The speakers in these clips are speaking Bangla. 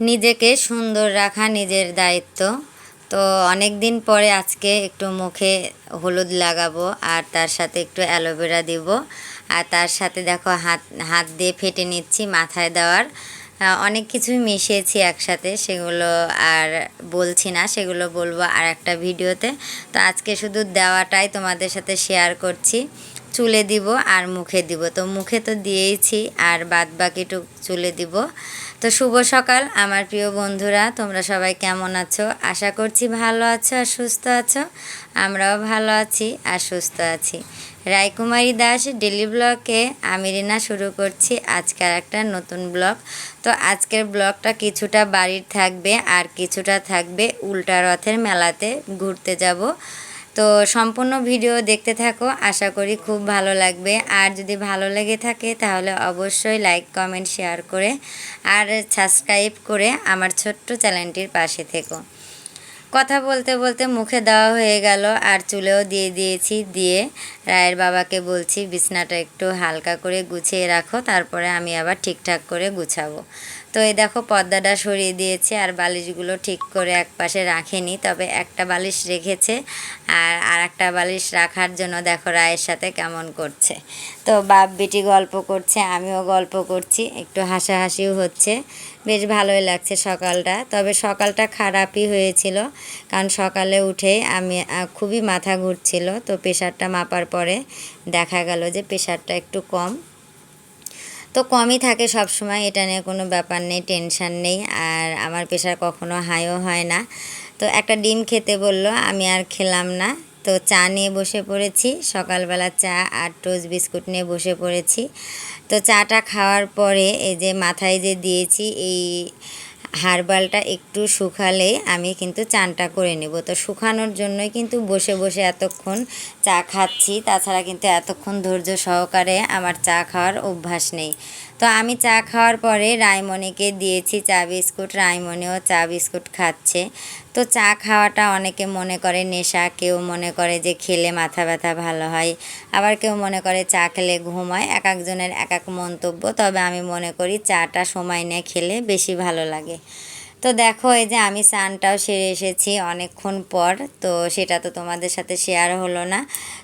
নিজেকে সুন্দর রাখা নিজের দায়িত্ব। তো অনেক দিন পরে আজকে একটু মুখে হলুদ লাগাবো আর তার সাথে একটু অ্যালোভেরা দিব। আর তার সাথে দেখো হাত হাত দিয়ে ফেটে নিচ্ছি মাথায় দেওয়ার। অনেক কিছুই মিশিয়েছি একসাথে, সেগুলো আর বলছি না, সেগুলো বলব আর একটা ভিডিওতে। তো আজকে শুধু দেওয়াটাই তোমাদের সাথে শেয়ার করছি। চুলে দিব আর মুখে দিব। তো মুখে তো দিয়েইছি আর বাদ বাকিটুক চুলে দিব। তো শুভ সকাল, আমার প্রিয় বন্ধুরা, তোমরা সবাই কেমন আছো? আশা করছি ভালো আছো আর সুস্থ আছো। আমরাও ভালো আছি আর সুস্থ আছি। রায়কুমারী দাস ডেলি ব্লগে আমি রিনা শুরু করছি আজকের একটা নতুন ব্লগ। তো আজকের ব্লগটা কিছুটা বাড়ির থাকবে আর কিছুটা থাকবে উল্টা রথের মেলাতে ঘুরতে যাব। তো সম্পূর্ণ ভিডিও দেখতে থাকো, আশা করি খুব ভালো লাগবে। আর যদি ভালো লেগে থাকে তাহলে অবশ্যই লাইক কমেন্ট শেয়ার করে আর সাবস্ক্রাইব করে আমার ছোট্ট চ্যানেলটির পাশে থেকো। কথা বলতে বলতে মুখে দেওয়া হয়ে গেল আর চুলেও দিয়ে দিয়েছি, দিয়ে রায়ের বাবাকে বলছি, বিছনাটা একটু হালকা করে গুছিয়ে রাখো, তারপরে আমি আবার ঠিকঠাক করে গুছাবো। তো এই দেখো, পর্দাটা সরিয়ে দিয়েছে আর বালিশগুলো ঠিক করে এক পাশে রাখেনি, তবে একটা বালিশ রেখেছে আর আর একটা বালিশ রাখার জন্য দেখো রায়ের সাথে কেমন করছে। তো বাপ বেটি গল্প করছে, আমিও গল্প করছি, একটু হাসাহাসিও হচ্ছে। বেশ ভালোই লাগছে সকালটা, তবে সকালটা খারাপই হয়েছিল, কারণ সকালে উঠেই আমি খুবই মাথা ঘুরছিল, তো প্রেশারটা মাপার পরে দেখা গেল যে প্রেশারটা একটু কম। তো কমই থাকে সব সময় এটা নিয়ে কোনো ব্যাপার নেই, টেনশন নেই, আর আমার প্রেশার কখনো হাইও হয় না। তো একটা ডিম খেতে বলল, আমি আর খেলাম না। তো চা নিয়ে বসে পড়েছি, সকালবেলা চা আর টোস্ট বিস্কুট নিয়ে বসে পড়েছি। তো চাটা খাওয়ার পরে এই যে মাথায় যে দিয়েছি, এই হারবালটা একটু শুকালে আমি কিন্তু চানটা করে নেব। তো শুকানোর জন্যই কিন্তু বসে বসে এতক্ষণ চা খাচ্ছি। তাছাড়া কিন্তু এতক্ষণ ধৈর্য সহকারে আমার চা খাওয়ার অভ্যাস নেই। তো আমি চা খাওয়ার পরে রায়মণিকে দিয়েছি চা বিস্কুট। রায়মণিও চা বিস্কুট খাচ্ছে। তো চা খাওয়াটা অনেকে মনে করে, নেশা, কেউ মনে করে যে খেলে মাথা ব্যথা ভালো হয়, আবার কেউ মনে করে চা খেলে ঘুমায় এক একজনের এক এক মন্তব্য। তবে আমি মনে করি চাটা সময় নিয়ে খেলে বেশি ভালো লাগে। তো দেখো, এই যে আমি চানটাও সেরে এসেছি অনেকক্ষণ পর। তো সেটা তো তোমাদের সাথে শেয়ার হলো না।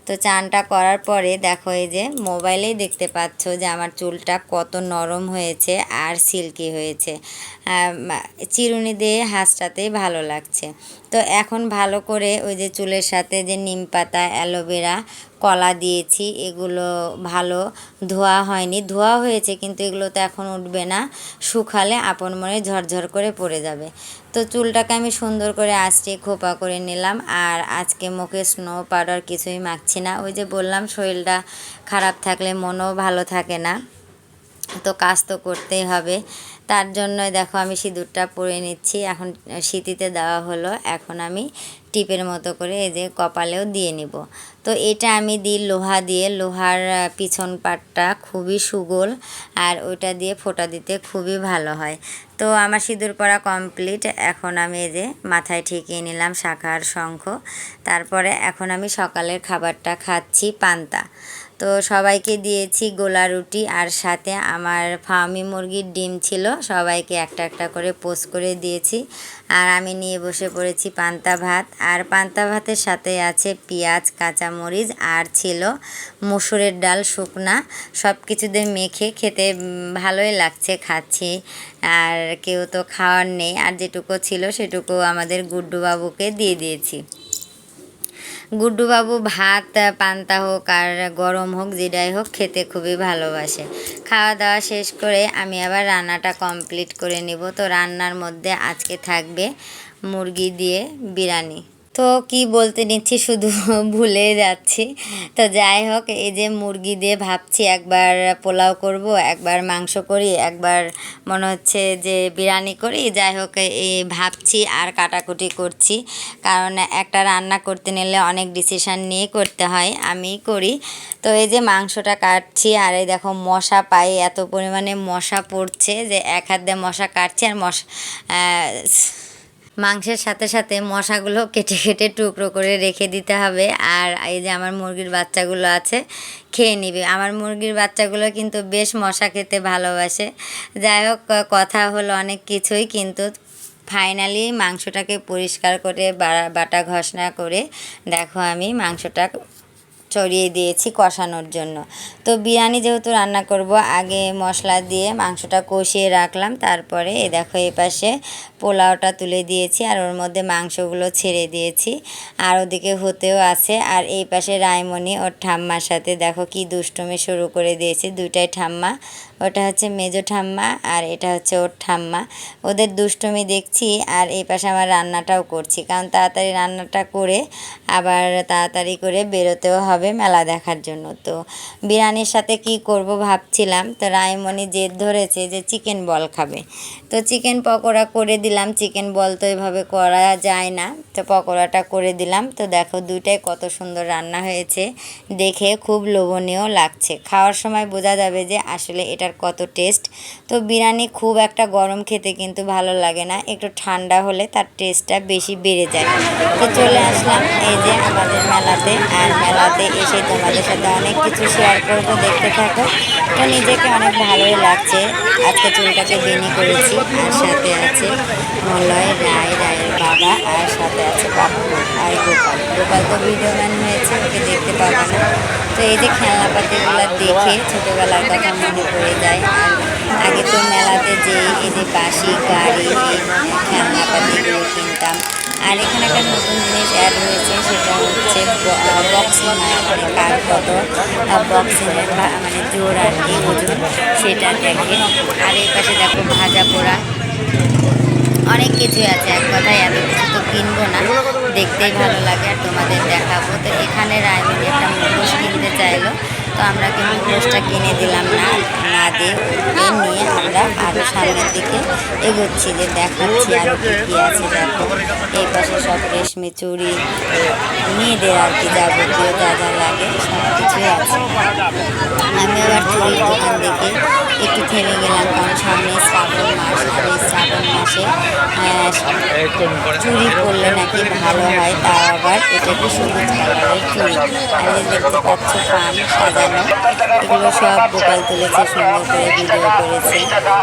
তো চানটা করার পরে দেখো, এই যে মোবাইলেই দেখতে পাচ্ছ যে আমার চুলটা কত নরম হয়েছে আর সিল্কি হয়েছে। চিরুনি দিয়ে হাঁসটাতেই ভালো লাগছে। তো এখন ভালো করে ওই যে চুলের সাথে যে নিম পাতা অ্যালোভেরা কলা দিয়েছি, এগুলো ভালো। ধোয়া হয়নি। ধোয়া হয়েছে কিন্তু এগুলো তো এখন উঠবে না। শুকালে আপন মনে ঝরঝর করে পড়ে যাবে। তো চুলটাকে আমি সুন্দর করে আঁচড়ে খোপা করে নিলাম আর আজকে মুখে স্নো পাউডার কিছুই মাখছি না। ওই যে বললাম, শরীরটা খারাপ থাকলে মনও ভালো থাকে না। তো কাজ তো করতেই হবে। তার জন্যই দেখো আমি সিঁদুরটা পরে নিচ্ছি। এখন সিঁথিতে দেওয়া হলো। এখন আমি টিপের মতো করে এই যে কপালেও দিয়ে নিব। তো এটা আমি দিই লোহা দিয়ে। লোহার পিছন পাটটা খুবই সুগোল আর ওইটা দিয়ে ফোটা দিতে খুবই ভালো হয়। তো আমার সিঁদুর পরা কমপ্লিট। এখন আমি এই যে মাথায় ঠেকিয়ে নিলাম শাখার শঙ্খ। তারপরে এখন আমি সকালের খাবারটা খাচ্ছি পান্তা। তো সবাইকে দিয়েছি গোলা রুটি আর সাথে আমার ফার্মি মুরগির ডিম ছিল। সবাইকে একটা একটা করে পোস্ট করে দিয়েছি। আর আমি নিয়ে বসে পড়েছি পান্তা ভাত। আর পান্তা ভাতের সাথে আছে পেঁয়াজ, কাঁচামরিচ আর ছিল মুসুরের ডাল, শুকনা। সব কিছুতে মেখে খেতে ভালোই লাগছে খাচ্ছি। আর কেউ তো খাওয়ার নেই। আর যেটুকু ছিল সেটুকু আমাদের গুড্ডুবাবুকে দিয়ে দিয়েছি। গুড্ডুবাবু ভাত, পান্তা হোক আর গরম হোক, যেটাই হোক, খেতে খুবই ভালোবাসে। খাওয়া দাওয়া শেষ করে আমি আবার রান্নাটা কমপ্লিট করে নিব। তো রান্নার মধ্যে আজকে থাকবে মুরগি দিয়ে বিরিয়ানি। তো কি বলতে নিচ্ছি, শুধু ভুলে যাচ্ছি। তো যাই হোক, এই যে মুরগি দিয়ে ভাবছি একবার পোলাও করব, একবার মাংস করি, একবার মনে হচ্ছে যে বিরিয়ানি করি। যাই হোক, এই ভাবছি আর কাটাকুটি করছি। কারণ একটা রান্না করতে নিলে অনেক ডিসিশন নিয়ে করতে হয় আমি করি। তো এই যে মাংসটা কাটছি, আর এই দেখো মশা পাই, এত পরিমাণে মশা পড়ছে যে এক হাত দিয়ে মশা কাটছি আর মশা মাংসের সাথে সাথে মশাগুলো কেটে কেটে টুকরো করে রেখে দিতে হবে। আর এই যে আমার মুরগির বাচ্চাগুলো আছে, খেয়ে নিবে। আমার মুরগির বাচ্চাগুলো কিন্তু বেশ মশা খেতে ভালোবাসে। যাই হোক কথা হলো অনেক কিছুই, কিন্তু ফাইনালি মাংসটাকে পরিষ্কার করে বাটা ঘষনা করে দেখো আমি মাংসটা চড়িয়ে দিয়েছি কষানোর জন্য। তো বিরিয়ানি যেহেতু রান্না করব, আগে মশলা দিয়ে মাংসটা কষিয়ে রাখলাম। তারপরে এ দেখো এই পাশে পোলাওটা তুলে দিয়েছি আর ওর মধ্যে মাংসগুলো ছেড়ে দিয়েছি। আর ওদিকে হতেও আছে। আর এই পাশে রায়মণি ওর ঠাম্মার সাথে দেখো কি দুষ্টুমি শুরু করে দিয়েছে। দুইটাই ঠাম্মা। ওটা হচ্ছে মেজো ঠাম্মা আর এটা হচ্ছে ওর ঠাম্মা। ওদের দুষ্টুমি দেখছি আর এই পাশে আমার রান্নাটাও করছি। কারণ তাড়াতাড়ি রান্নাটা করে আবার তাড়াতাড়ি করে বেরোতেও হবে। মেলা দেখার জন্য। তো বিরিয়ানির সাথে কি করব ভাবছিলাম। তো রায়মণি জেদ ধরেছে যে চিকেন বল খাবে। তো চিকেন পকোড়া করে দিলাম। চিকেন বল তো এভাবে করা যায় না। তো পকোড়াটা করে দিলাম। তো দেখো দুইটাই কত সুন্দর রান্না হয়েছে। দেখে খুব লোভনীয় লাগছে। খাওয়ার সময় বোঝা যাবে যে আসলে এটার কত টেস্ট তো বিরিয়ানি খুব একটা গরম খেতে কিন্তু ভালো লাগে না। একটু ঠান্ডা হলে তার টেস্টটা বেশি বেড়ে যায়। তো চলে আসলাম এই যে আমাদের মেলাতে। আর মেলাতে এসে তোমাদের সাথে অনেক কিছু শেয়ার করব, দেখতে থাকো। তো নিজেকে অনেক ভালোই লাগছে। আজকে চুলটাকে বেনি করেছি, আর সাথে আছে মলয়, রায়, রায়ের বাবা, আর সাথে আছে বাপু আর গোপাল। গোপাল তো ভিডিও ম্যান হয়েছে, ওকে দেখতে পাবো না। তো এই যে খেলনাপাতিগুলো দেখে ছোটোবেলার কথা মনে পড়ে যায়। আর আগে তো মেলাতে যে এই যে বাসি গাড়ি খেলনাপাতিগুলো কিনতাম। আর এখানে একটা নতুন জিনিস অ্যাড হয়েছে, সেটা হচ্ছে বক্সিং মানে কার কত বক্সিংয়ের মানে জোর আর কি ওজন, সেটা দেখে। আর এই পাশে দেখো ভাজা পোড়া। অনেক কিছুই আছে, এক কথায় এত কিছু তো কিনবো না। দেখতেই ভালো লাগে আর তোমাদের দেখাবো। তো এখানে রায়মিনি একটা মুখোশ কিনতে চাইলো। তো আমরা কিন্তু মুখোশটা কিনে দিলাম না না দিয়ে নিয়ে আমরা আরও সামনের দিকে এগোচ্ছি যে দেখাচ্ছি আরও কী আছে, দেখো। এই পাশে সব রেশমি চুড়ি, মেয়েদের আর কি যাবতীয় যা যা লাগে সব কিছুই আছে। আমি আবার চুরির দোকান দেখে একটু থেমে গেলাম, কারণ সামনে শ্রাবণ মাস, আর এই শ্রাবণ মাসে চুরি করলে নাকি ভালো হয় তাও আবার এটা কি সবুজ কালারের চুরি আর দেখতে পাচ্ছ পান সাজানো। এগুলো সব গোপাল তুলেছে সুন্দর করে ভিডিও করেছে।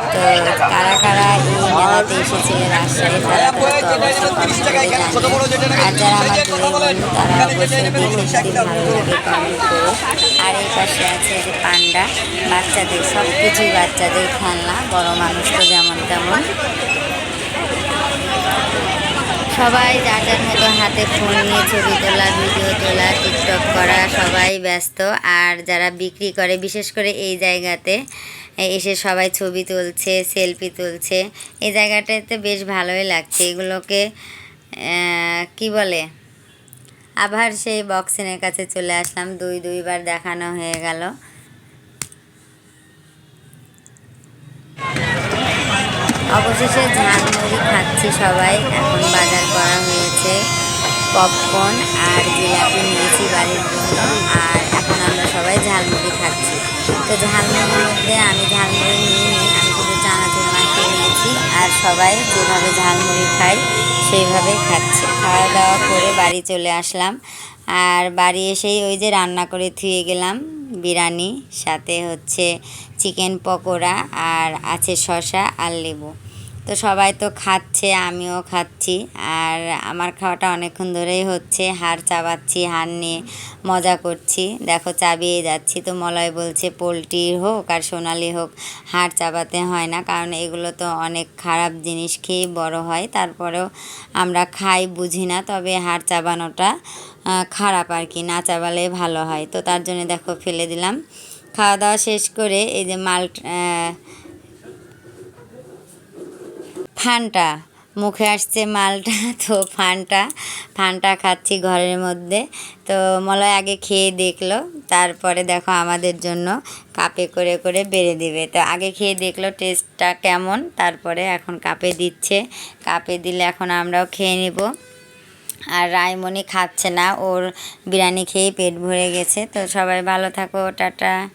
তো কারা কারা এই মেলাতে এসেছিলেন রাজশাহী তারা তো অবশ্যই কমেন্ট করে আর যারা আমার দূরে বন্ধু তারা অবশ্যই ভালো লাগে কমেন্ট করো আর এই পাশে আছে যে পান্ডা বাচ্চাদের সব কিছুই বাচ্চাদের খেলনা বড় মানুষ তো যেমন তেমন। সবাই যার যার মতো হাতে ফোন নিয়ে ছবি তোলা ভিডিও তোলা টিকটক করা, সবাই ব্যস্ত। আর যারা বিক্রি করে, বিশেষ করে এই জায়গাতে, এসে সবাই ছবি তুলছে সেলফি তুলছে, এই জায়গাটাতে বেশ ভালোই লাগছে। এগুলোকে কি বলে? আবার সেই বক্সিনের কাছে চলে আসলাম। দুই, দুইবার দেখানো হয়ে গেল। অবশেষে ঝালমুড়ি খাচ্ছি সবাই। এখন বাজার করা হয়েছে পপকর্ন আর জিলাপি নিয়েছি বাড়ির জন্য। আর এখন আমরা সবাই ঝালমুড়ি খাচ্ছি। তো ঝালমুড়ির মধ্যে আমি ঝালমুড়ি নিইনি আমি শুধু চানাচুর মাখিয়ে নিয়েছি। আর সবাই যেভাবে ঝালমুড়ি খায় সেইভাবে খাচ্ছে। খাওয়া দাওয়া করে বাড়ি চলে আসলাম। আর বাড়ি এসেই ওই যে রান্না করে থুয়ে গেলাম বিরিয়ানি সাথে হচ্ছে চিকেন পকোড়া আর আছে শসা আর লেবু। তো সবাই তো খাচ্ছে, আমিও খাচ্ছি। আর আমার খাওয়াটা অনেকক্ষণ ধরেই হচ্ছে, হাড় চাবাচ্ছি, হাড় নিয়ে মজা করছি। দেখো চাবিয়ে যাচ্ছি, তো মলয় বলছে পোলট্রির হোক আর সোনালি হোক, হাড় চাবাতে হয় না, কারণ এগুলো তো অনেক খারাপ জিনিস খেয়ে বড় হয়, তারপরেও আমরা খাই বুঝি না, তবে হাড় চাবানোটা খারাপ আর কি, না চাবালে ভালো হয়। তো তার জন্য দেখো ফেলে দিলাম। খাওয়া দাওয়া শেষ করে এই যে মাল ফানটা, মুখে আসছে মালটা, তো ফানটা ফানটা খাচ্ছি ঘরের মধ্যে। তো মলয় আগে খেয়ে দেখল, তারপরে দেখো আমাদের জন্য কাপে করে করে বেড়ে দিবে। তো আগে খেয়ে দেখল টেস্টটা কেমন, তারপরে এখন কাপে দিচ্ছে। কাপে দিলে এখন আমরাও খেয়ে নিব। আর রায়মণি খাচ্ছে না, ওর বিরিয়ানি খেয়ে পেট ভরে গেছে। তো সবাই ভালো থাকো, টাটা।